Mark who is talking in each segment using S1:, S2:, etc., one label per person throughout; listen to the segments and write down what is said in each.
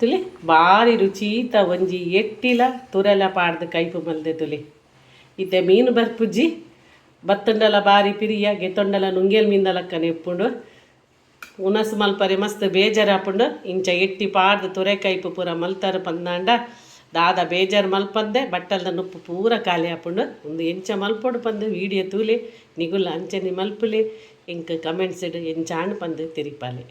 S1: ತುಲಿ ಭಾರಿ ರುಚೀತ ಒಂಜಿ ಎಟ್ಟಿಲ, ತುರೆಲ ಪಾಡ್ದು ಕೈಪು ಮಲ್ದೆ ತುಲಿ. ಇತ್ತೆ ಮೀನು ಬರ್ಪುಜ್ಜಿ ಬತ್ತಂಡಲ ಬಾರಿ ಪಿರಿಯ, ಗೆತ್ತೊಂಡಲ ನುಂಗೇಲ್ ಮೀನ್ದಲಕ್ಕನೆ ಎಪ್ಪುಂಡು ಉನಸ್ ಮಲ್ಪರೆ ಮಸ್ತ್ ಬೇಜಾರು ಹಾಪುಂಡು ಇಂಚ ಎಟ್ಟಿ ಪಾಡ್ದು ತುರೆ ಕೈಪು ಪೂರ ಮಲ್ತರ ಪಂದಾಂಡ ದಾದ ಬೇಜಾರು ಮಲ್ಪಂದೆ ಬಟ್ಟಲ್ದ ನುಪ್ಪು ಪೂರ ಖಾಲಿ ಹಾಪುಂಡು ಒಂದು ಎಂಚ ಮಲ್ಪೊಡು ಪಂದು, ವೀಡಿಯೋ ತೂಲಿ, ನಿಗುಲ್ ಅಂಚನೆ ಮಲ್ಪುಲಿ, ಇಂಕ ಕಮೆಂಟ್ಸ್ ಇಡು, ಎಂಚಾಣ್ ಪಂದು ತಿರಿಪಾಲಿ.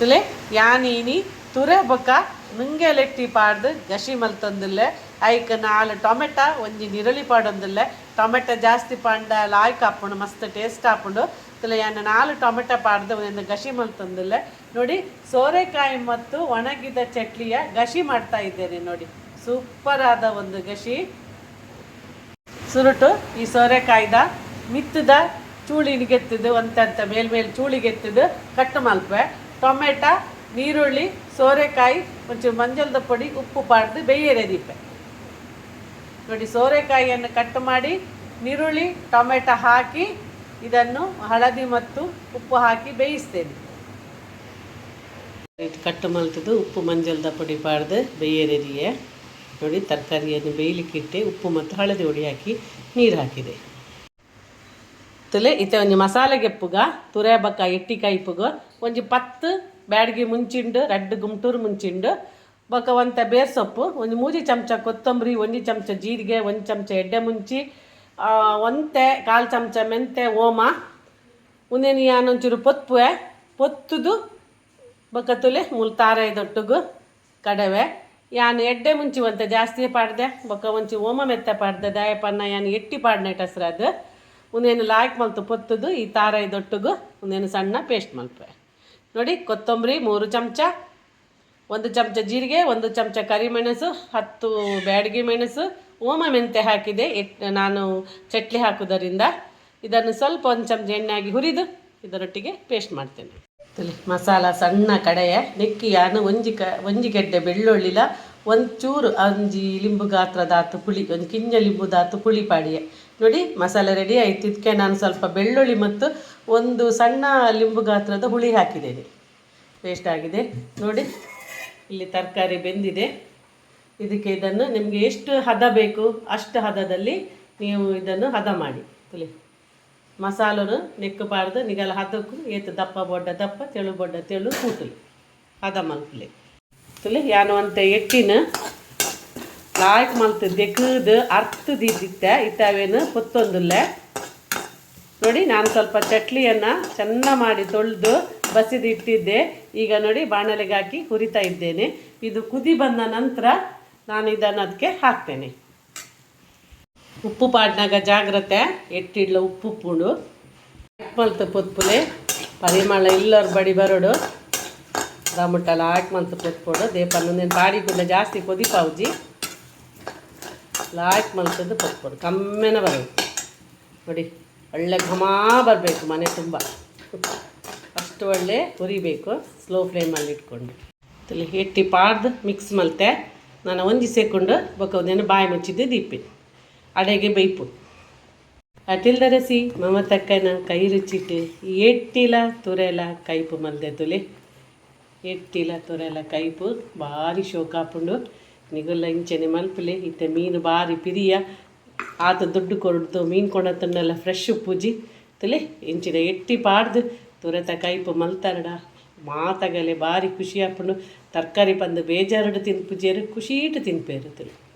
S1: ತುಲೆ ಯಾನೀನಿ ತುರೆ ಬೊಕ್ಕ ನುಂಗೆಲೆಟ್ಟಿ ಪಾಡ್ದು ಗಶಿ ಮಲ್ತೊಂದುಲ್ಲೆ ಐಕ್ ನಾಲ್ ಟೊಮೆಟ, ಒಂಜಿ ನಿರಳಿ ಪಾಡೊಂದುಲ್ಲೆ. ಟೊಮೆಟೊ ಜಾಸ್ತಿ ಪಾಂಡ ಲಾಯ್ಕ್ ಹಾಪುಂಡು ಮಸ್ತ್ ಟೇಸ್ಟ್ ಹಾಪುಂಡು ತುಲೆ ಎನ್ನ ನಾಲ್ ಟೊಮೆಟೊ ಪಾಡ್ದು ಒಂದು ಗಶಿ ಮಲ್ತೊಂದುಲ್ಲೆ ನೋಡಿ, ಸೋರೆಕಾಯಿ ಮತ್ತು ಒಣಗಿದ ಚಟ್ಲಿಯ ಗಸಿ ಮಾಡ್ತಾ ಇದ್ದೇನೆ ನೋಡಿ. ಸೂಪರ್ ಆದ ಒಂದು ಗಸಿ ಸುರುಟು, ಈ ಸೋರೆಕಾಯ್ದ ಮಿತ್ತದ ಚೂಳಿಗೆತ್ತಿದ್ದು ಒಂತಂತ ಮೇಲ್ಮೇಲೆ ಚೂಳಿಗೆತ್ತಿದ್ದು ಕಟ್ಟು ಮಲ್ಪೆ. ಟೊಮೆಟ ನೀರುಳ್ಳಿ, ಸೋರೆಕಾಯಿ, ಒಂಚೂರು ಮಂಜಲ್ದ ಪುಡಿ, ಉಪ್ಪು ಪಾಡ್ದು ಬೇಯರೆ ದೀಪೆ. ನೋಡಿ, ಸೋರೆಕಾಯಿಯನ್ನು ಕಟ್ ಮಾಡಿ, ನೀರುಳ್ಳಿ, ಟೊಮೆಟೊ ಹಾಕಿ, ಇದನ್ನು ಹಳದಿ ಮತ್ತು ಉಪ್ಪು ಹಾಕಿ ಬೇಯಿಸ್ತೇನೆ. ಇದು ಕಟ್ಟು ಮಲ್ತದ್ದು ಉಪ್ಪು ಮಂಜಲ್ದ ಪುಡಿ ಪಾಡ್ದು ಬೇಯರೆದಿಯೇ ನೋಡಿ, ತರಕಾರಿಯನ್ನು ಬೇಯಲಿಕ್ಕಿಟ್ಟೆ ಉಪ್ಪು ಮತ್ತು ಹಳದಿ ಹುಡಿ ಹಾಕಿ ನೀರು ಹಾಕಿದೆ. ತಲೆ ಇತ್ತೆ ಒಂದು ಮಸಾಲೆ ಗೆಪ್ಪುಗ ತುರೆ ಬಕ್ಕ ಎಟ್ಟಿ ಕೈಪುಗ ಒಂಜಿ ಪತ್ತು ಬ್ಯಾಡ್ಗಿ ಮುಂಚಿಂಡು ರೆಡ್ ಗುಂಟೂರು ಮುಂಚಿಂಡು. ಬೊಕ ಒಂತ ಬೇರ್ ಸೊಪ್ಪು, ಒಂದು ಮೂಜಿ ಚಮಚ ಕೊತ್ತಂಬರಿ ಒಂದು ಚಮಚ ಜೀರಿಗೆ, ಒಂದು ಚಮಚ ಎಡ್ಡೆ ಮುಂಚಿ ಒಂತೆ ಕಾಲು ಚಮಚ ಮೆಂತೆ ಓಮ ಉಂದೇನು ಯಾನೊಂಚೂರು ಪೊತ್ತುವೆ ಪೊತ್ತುದು ಬೊಕ ತುಲೆ ಮೂಲು ತಾರೈದೊಟ್ಟುಗು ಕಡವೆ. ಯಾನ್ ಎಡ್ಡೆ ಮುಂಚಿ ಒಂತೆ ಜಾಸ್ತಿ ಪಾಡ್ದೆ, ಬೊಕ ಒಂಚಿ ಓಮ ಮೆತ್ತೆ ಪಾಡ್ದೆ ದಾಯಪನ್ನ ಯಾನ್ ಎಟ್ಟಿ ಪಾಡ್ನೆ ಅದು ಉಂದೇನು ಲಾಯ್ಕ್ ಮಲ್ತು ಪೊತ್ತುದು, ಈ ತಾರೈದೊಟ್ಟುಗು ಉಂದೇನು ಸಣ್ಣ ಪೇಸ್ಟ್ ಮಲ್ಪೆ ನೋಡಿ, ಕೊತ್ತಂಬರಿ ಮೂರು ಚಮಚ, ಒಂದು ಚಮಚ ಜೀರಿಗೆ, ಒಂದು ಚಮಚ ಕರಿಮೆಣಸು ಹತ್ತು ಬ್ಯಾಡಗಿ ಮೆಣಸು, ಓಮ ಮೆಂತೆ ಹಾಕಿದೆ. ನಾನು ಚಟ್ಲಿ ಹಾಕುವುದರಿಂದ ಇದನ್ನು ಸ್ವಲ್ಪ ಒಂದು ಚಮಚ ಎಣ್ಣೆಯಾಗಿ ಹುರಿದು ಇದರೊಟ್ಟಿಗೆ ಪೇಸ್ಟ್ ಮಾಡ್ತೇನೆ. ಮಸಾಲ ಸಣ್ಣ ಕಡೆಯ ನೆಕ್ಕಿ ಯಾನು ಒಂಜಿ ಕ, ಒಂಜಿ ಗೆಡ್ಡೆ ಬೆಳ್ಳುಳ್ಳಿಲ ಒಂಚೂರು ಅಂಜಿ, ಲಿಂಬು ಗಾತ್ರದಾತು ಪುಳಿ, ಒಂದು ಕಿಂಜ ಲಿಂಬುದಾತು ಪುಳಿ ಪಾಡಿಯೆ. ನೋಡಿ, ಮಸಾಲೆ ರೆಡಿ ಆಯಿತು ಇದಕ್ಕೆ ನಾನು ಸ್ವಲ್ಪ ಬೆಳ್ಳುಳ್ಳಿ ಮತ್ತು ಒಂದು ಸಣ್ಣ ಲಿಂಬು ಗಾತ್ರದ ಹುಳಿ ಹಾಕಿದ್ದೇನೆ. ವೇಸ್ಟ್ ಆಗಿದೆ. ನೋಡಿ, ಇಲ್ಲಿ ತರಕಾರಿ ಬೆಂದಿದೆ. ಇದಕ್ಕೆ ಇದನ್ನು ನಿಮಗೆ ಎಷ್ಟು ಹದ ಬೇಕು, ಅಷ್ಟು ಹದದಲ್ಲಿ ನೀವು ಇದನ್ನು ಹದ ಮಾಡಿ. ತುಲಿ ಮಸಾಲನು ನೆಕ್ಕಬಾರ್ದು ನಿಗಲ ಹದಕ್ಕೂ ಏತು ದಪ್ಪ ಬೊಡ್ಡ ದಪ್ಪ, ತೆಳು ಬೊಡ್ಡ ತೆಳು ಕೂತು ಹದ ಮಲ್ಪಲಿ. ತುಲಿ ಯಾನು ಅಂತ ಎಟ್ಟಿನ ಲಾಯ್ಕ್ ಮಲ್ತು ದೆಕ್ಕದು ಅರ್ಥದಿದ್ದಿತ್ತೆ, ಇತ್ತಾವೇನು ಪೊತ್ತೊಂದುಲ್ಲೆ ನೋಡಿ, ನಾನು ಸ್ವಲ್ಪ ಚಟ್ಲಿಯನ್ನು ಚೆನ್ನ ಮಾಡಿ ತೊಳೆದು ಬಸಿದು ಇಟ್ಟಿದ್ದೆ ಈಗ ನೋಡಿ, ಬಾಣಲೆಗೆ ಹಾಕಿ ಹುರಿತಾ ಇದ್ದೇನೆ. ಇದು ಕುದಿ ಬಂದ ನಂತರ ನಾನು ಇದನ್ನು ಅದಕ್ಕೆ ಹಾಕ್ತೇನೆ. ಉಪ್ಪು ಪಾಡ್ನಾಗ ಜಾಗ್ರತೆ, ಎಟ್ಟಿಡ್ಲ ಉಪ್ಪು ಪುಂಡು. ಮಲ್ತು ಪುತ್ಪುಲೆ, ಪರಿಮಳ ಇಲ್ಲರ ಬಡಿ ಬರೋಡು. ದಮುಟ್ಟಲ ಹಾಕಿ ಮಂತ್ ಪೊತ್ಪೊಡು ದೇಪನ್ನು ನೀನು ಬಾಡಿ ಕೂಡ ಜಾಸ್ತಿ ಉಜ್ಜಿ ಲಾಟ್ ಮಲ್ತದ್ದು ಪೊತ್ಪೊಡು ಕಮ್ಮಿನ ಬರೋದು. ನೋಡಿ, ಒಳ್ಳೆ ಘಮ ಬರಬೇಕು ಮನೆ ತುಂಬ. ಅಷ್ಟು ಒಳ್ಳೆ ಹುರಿಬೇಕು. ಸ್ಲೋ ಫ್ಲೇಮಲ್ಲಿ ಇಟ್ಕೊಂಡು. ತಲೆ ಹಿಟ್ಟಿ ಪಾಡ್ದು ಮಿಕ್ಸ್ ಮಲ್ತೆ. ನಾನು ಒಂಜಿ ಸೇಕೊಂಡು ಬಕ್ಕೊಂದೇನು ಬಾಯಿ ಮುಚ್ಚಿದ್ದು ದೀಪಿ. ಅಡೆಗೆ ಬೈಪು ಅಟಿಲ್ದ ರಸಿ ಮಮತಕ್ಕನ ಕೈ ರುಚಿಟ್ಟು ಎಟ್ಟಿಲ ತುರೆಲ, ಕೈಪು ಮಲ್ದೆ ತುಲೆ. ಎಟ್ಟಿಲ ತುರೆಲ ಕೈಪು, ಭಾರಿ ಶೋಕಾಪುಂಡು. ನಿಗುಲ್ಲ ಇಂಚನೆ ಮಲ್ಪಲೆ ಇತ್ತೆ ಮೀನು ಭಾರಿ ಪಿರಿಯ. ಆತ ದುಡ್ಡು ಕೊಡ್ದು, ಮೀನು ಕೊಡತನ್ನೆಲ್ಲ ಫ್ರೆಶ್ ಪೂಜಿ. ತಲೆ, ಇಂಚಿನ ಎಟ್ಟಿ ಪಾಡ್ದು, ತುರೆತ ಕೈಪು ಮಲ್ತಾರಡ. ಮಾತಗಲೆ ಭಾರಿ ಖುಷಿ ಆಪುಂಡು ತರಕಾರಿ ಬಂದು ಬೇಜಾರಡು ತಿನ್ಪುಜಿಯರು ಖುಷಿಟ್ಟು ತಿನ್ಪೇರು ತುಲೆ.